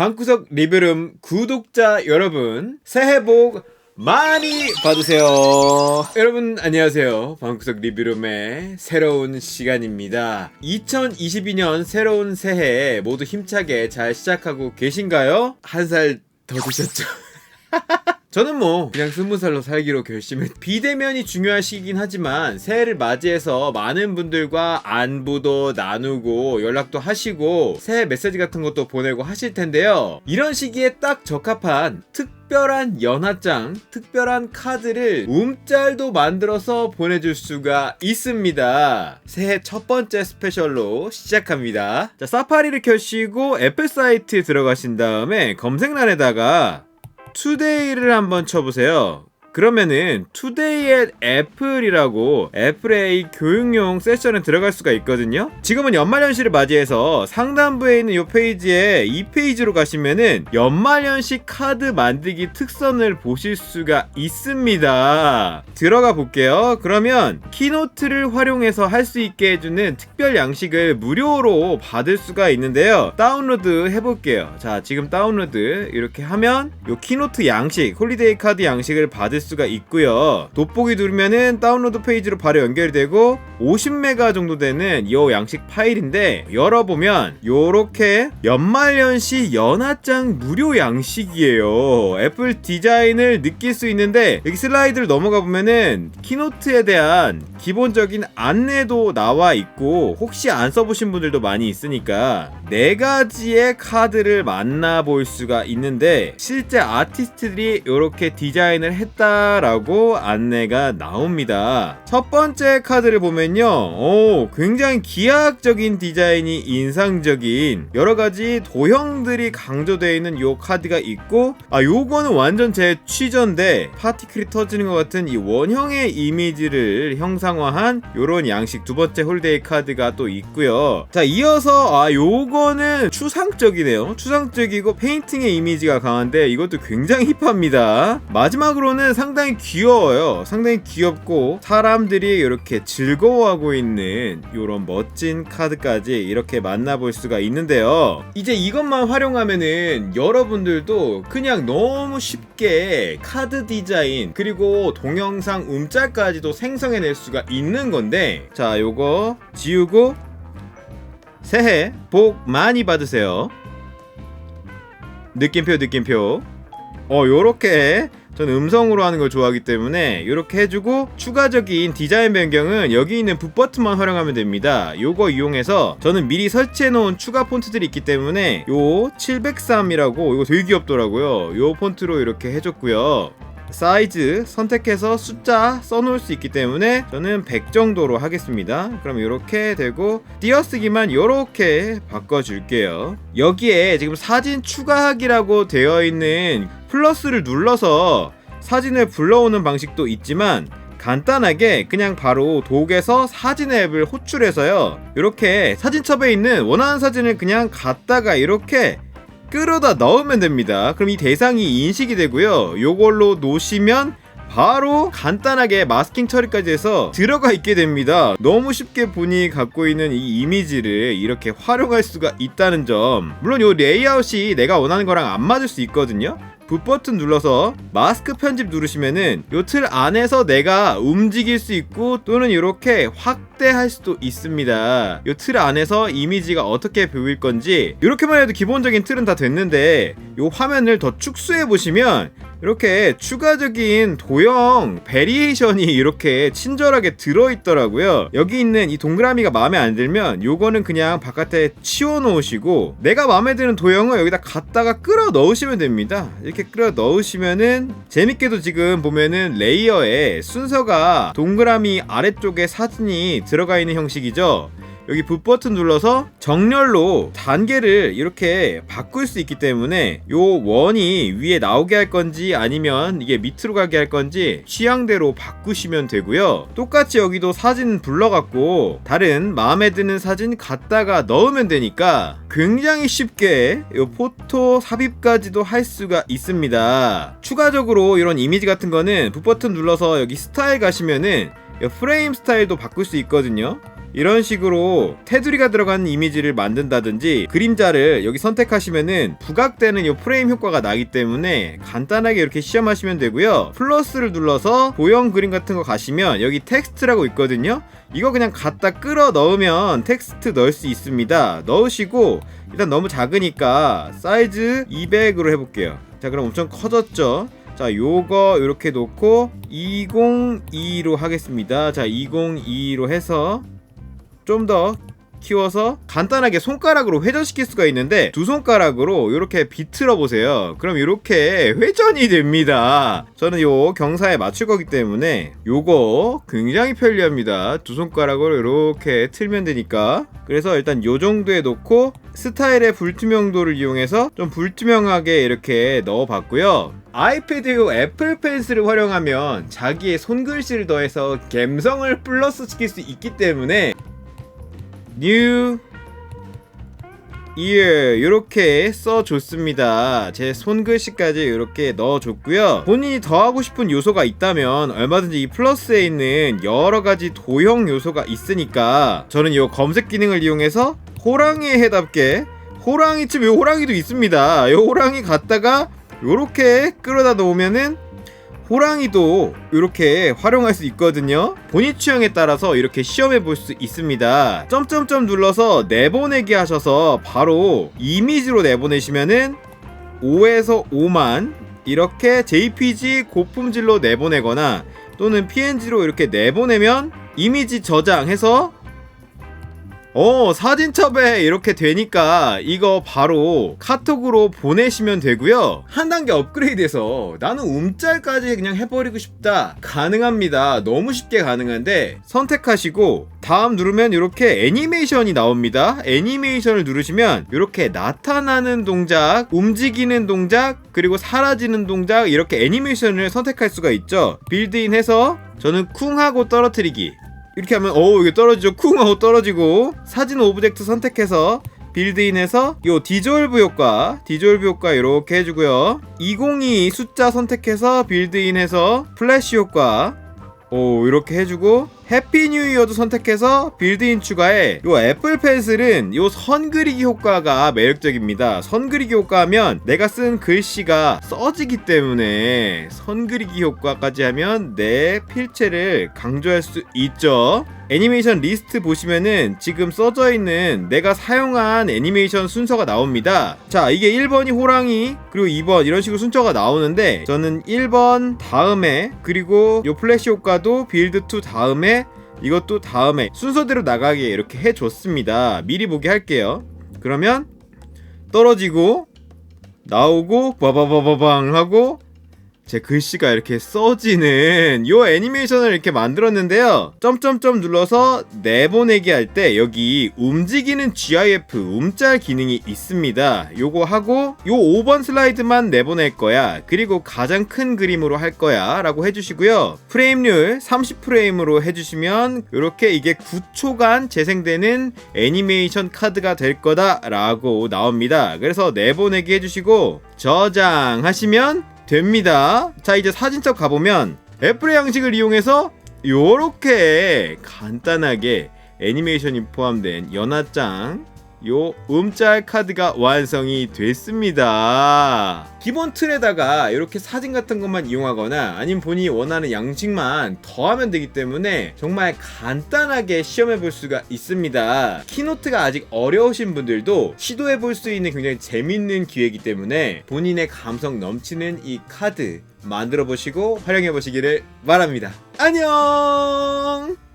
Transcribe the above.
방구석 리뷰룸 구독자 여러분 새해 복 많이 받으세요. 여러분 안녕하세요. 방구석 리뷰룸의 새로운 시간입니다. 2022년 새로운 새해 모두 힘차게 잘 시작하고 계신가요? 한 살 더 드셨죠? 저는 뭐 그냥 스무 살로 살기로 결심했. 비대면이 중요한 시기긴 하지만 새해를 맞이해서 많은 분들과 안부도 나누고 연락도 하시고 새해 메시지 같은 것도 보내고 하실 텐데요. 이런 시기에 딱 적합한 특별한 연하장, 특별한 카드를 움짤도 만들어서 보내줄 수가 있습니다. 새해 첫 번째 스페셜로 시작합니다. 자, 사파리를 켜시고 애플 사이트에 들어가신 다음에 검색란에다가 투데이를 한번 쳐보세요. 그러면은 투데이의 애플이라고 애플의 교육용 세션에 들어갈 수가 있거든요. 지금은 연말연시를 맞이해서 상단부에 있는 이 페이지에 이 페이지로 가시면은 연말연시 카드 만들기 특선을 보실 수가 있습니다. 들어가 볼게요. 그러면 키노트를 활용해서 할 수 있게 해주는 특별 양식을 무료로 받을 수가 있는데요. 다운로드 해볼게요. 자, 지금 다운로드 이렇게 하면 이 키노트 양식, 홀리데이 카드 양식을 받을 수가 있고요. 돋보기 누르면은 다운로드 페이지로 바로 연결이 되고 50메가 정도 되는 이 양식 파일인데 열어보면 요렇게 연말연시 연하장 무료 양식이에요. 애플 디자인을 느낄 수 있는데 여기 슬라이드를 넘어가 보면은 키노트에 대한 기본적인 안내도 나와 있고 혹시 안 써보신 분들도 많이 있으니까 네 가지의 카드를 만나볼 수가 있는데 실제 아티스트들이 이렇게 디자인을 했다 라고 안내가 나옵니다. 첫 번째 카드를 보면요, 오 굉장히 기하학적인 디자인이 인상적인 여러 가지 도형들이 강조되어 있는 이 카드가 있고 아 요거는 완전 제 취전데 파티클이 터지는 것 같은 이 원형의 이미지를 형상화한 요런 양식 두 번째 홀데이 카드가 또 있고요. 자 이어서 아 요거는 추상적이네요. 추상적이고 페인팅의 이미지가 강한데 이것도 굉장히 힙합니다. 마지막으로는 상당히 귀여워요. 상당히 귀엽고 사람들이 이렇게 즐거워하고 있는 요런 멋진 카드까지 이렇게 만나볼 수가 있는데요. 이제 이것만 활용하면은 여러분들도 그냥 너무 쉽게 카드 디자인 그리고 동영상 음짤까지도 생성해낼 수가 있는 건데 자 요거 지우고 새해 복 많이 받으세요. 느낌표 느낌표 어 요렇게 저는 음성으로 하는 걸 좋아하기 때문에 이렇게 해주고 추가적인 디자인 변경은 여기 있는 붓 버튼만 활용하면 됩니다. 요거 이용해서 저는 미리 설치해 놓은 추가 폰트들이 있기 때문에 요 703이라고 이거 되게 귀엽더라고요. 요 폰트로 이렇게 해줬고요. 사이즈 선택해서 숫자 써놓을 수 있기 때문에 저는 100 정도로 하겠습니다. 그럼 이렇게 되고 띄어쓰기만 이렇게 바꿔줄게요. 여기에 지금 사진 추가하기라고 되어 있는 플러스를 눌러서 사진을 불러오는 방식도 있지만 간단하게 그냥 바로 독에서 사진 앱을 호출해서요. 이렇게 사진첩에 있는 원하는 사진을 그냥 갖다가 이렇게 끌어다 넣으면 됩니다. 그럼 이 대상이 인식이 되고요. 요걸로 놓으시면 바로 간단하게 마스킹 처리까지 해서 들어가 있게 됩니다. 너무 쉽게 본인이 갖고 있는 이 이미지를 이렇게 활용할 수가 있다는 점. 물론 요 레이아웃이 내가 원하는 거랑 안 맞을 수 있거든요. 붓 버튼 눌러서 마스크 편집 누르시면은 요 틀 안에서 내가 움직일 수 있고 또는 이렇게 확대할 수도 있습니다. 요 틀 안에서 이미지가 어떻게 보일 건지 이렇게만 해도 기본적인 틀은 다 됐는데 요 화면을 더 축소해 보시면 이렇게 추가적인 도형 베리에이션이 이렇게 친절하게 들어있더라고요. 여기 있는 이 동그라미가 마음에 안 들면 요거는 그냥 바깥에 치워 놓으시고 내가 마음에 드는 도형을 여기다 갖다가 끌어 넣으시면 됩니다. 이렇게 끌어 넣으시면은 재밌게도 지금 보면은 레이어에 순서가 동그라미 아래쪽에 사진이 들어가 있는 형식이죠. 여기 붓 버튼 눌러서 정렬로 단계를 이렇게 바꿀 수 있기 때문에 요 원이 위에 나오게 할 건지 아니면 이게 밑으로 가게 할 건지 취향대로 바꾸시면 되고요. 똑같이 여기도 사진 불러갖고 다른 마음에 드는 사진 갖다가 넣으면 되니까 굉장히 쉽게 요 포토 삽입까지도 할 수가 있습니다. 추가적으로 이런 이미지 같은 거는 붓 버튼 눌러서 여기 스타일 가시면은 프레임 스타일도 바꿀 수 있거든요. 이런 식으로 테두리가 들어간 이미지를 만든다든지 그림자를 여기 선택하시면은 부각되는 이 프레임 효과가 나기 때문에 간단하게 이렇게 시험하시면 되고요. 플러스를 눌러서 도형 그림 같은 거 가시면 여기 텍스트라고 있거든요. 이거 그냥 갖다 끌어 넣으면 텍스트 넣을 수 있습니다. 넣으시고 일단 너무 작으니까 사이즈 200으로 해볼게요. 자 그럼 엄청 커졌죠? 자 요거 이렇게 놓고 202로 하겠습니다. 자 202로 해서 좀 더 키워서 간단하게 손가락으로 회전시킬 수가 있는데 두 손가락으로 이렇게 비틀어 보세요. 그럼 이렇게 회전이 됩니다. 저는 요 경사에 맞출 거기 때문에 요거 굉장히 편리합니다. 두 손가락으로 이렇게 틀면 되니까. 그래서 일단 요 정도에 놓고 스타일의 불투명도를 이용해서 좀 불투명하게 이렇게 넣어 봤고요. 아이패드용 애플 펜슬을 활용하면 자기의 손글씨를 더해서 감성을 플러스 시킬 수 있기 때문에 new year 이렇게 써줬습니다. 제 손글씨까지 이렇게 넣어줬고요. 본인이 더 하고 싶은 요소가 있다면 얼마든지 이 플러스에 있는 여러 가지 도형 요소가 있으니까 저는 이 검색 기능을 이용해서 호랑이에 해답게 호랑이 집 요 호랑이도 있습니다. 요 호랑이 갖다가 요렇게 끌어다 놓으면은 호랑이도 이렇게 활용할 수 있거든요. 본인 취향에 따라서 이렇게 시험해 볼 수 있습니다. 점점점 눌러서 내보내기 하셔서 바로 이미지로 내보내시면은 5에서 5만 이렇게 JPG 고품질로 내보내거나 또는 PNG로 이렇게 내보내면 이미지 저장해서 어 사진첩에 이렇게 되니까 이거 바로 카톡으로 보내시면 되고요. 한 단계 업그레이드해서 나는 움짤까지 그냥 해버리고 싶다. 가능합니다. 너무 쉽게 가능한데 선택하시고 다음 누르면 이렇게 애니메이션이 나옵니다. 애니메이션을 누르시면 이렇게 나타나는 동작 움직이는 동작 그리고 사라지는 동작 이렇게 애니메이션을 선택할 수가 있죠. 빌드인 해서 저는 쿵 하고 떨어뜨리기 이렇게 하면 어 이게 떨어지죠. 쿵! 하고 떨어지고 사진 오브젝트 선택해서 빌드인에서 요 디졸브 효과 디졸브 효과 이렇게 해주고요. 202 숫자 선택해서 빌드인해서 플래시 효과 오 이렇게 해주고 해피 뉴 이어도 선택해서 빌드인 추가해. 요 애플 펜슬은 요 선 그리기 효과가 매력적입니다. 선 그리기 효과 하면 내가 쓴 글씨가 써지기 때문에 선 그리기 효과까지 하면 내 필체를 강조할 수 있죠. 애니메이션 리스트 보시면은 지금 써져 있는 내가 사용한 애니메이션 순서가 나옵니다. 자, 이게 1번이 호랑이, 그리고 2번 이런 식으로 순서가 나오는데 저는 1번 다음에 그리고 요 플래시 효과도 빌드 2 다음에 이것도 다음에 순서대로 나가게 이렇게 해줬습니다. 미리 보기 할게요. 그러면 떨어지고 나오고 바바바바방 하고 제 글씨가 이렇게 써지는 요 애니메이션을 이렇게 만들었는데요. 점점점 눌러서 내보내기 할 때 여기 움직이는 GIF 움짤 기능이 있습니다. 요거 하고 요 5번 슬라이드만 내보낼 거야. 그리고 가장 큰 그림으로 할 거야. 라고 해주시고요. 프레임률 30프레임으로 해주시면 이렇게 이게 9초간 재생되는 애니메이션 카드가 될 거다. 라고 나옵니다. 그래서 내보내기 해주시고 저장하시면 됩니다. 자, 이제 사진첩 가보면 애플의 양식을 이용해서 요렇게 간단하게 애니메이션이 포함된 연하장 요 음짤 카드가 완성이 됐습니다. 기본 틀에다가 이렇게 사진 같은 것만 이용하거나 아니면 본인이 원하는 양식만 더하면 되기 때문에 정말 간단하게 시험해 볼 수가 있습니다. 키노트가 아직 어려우신 분들도 시도해 볼 수 있는 굉장히 재밌는 기회이기 때문에 본인의 감성 넘치는 이 카드 만들어 보시고 활용해 보시기를 바랍니다. 안녕!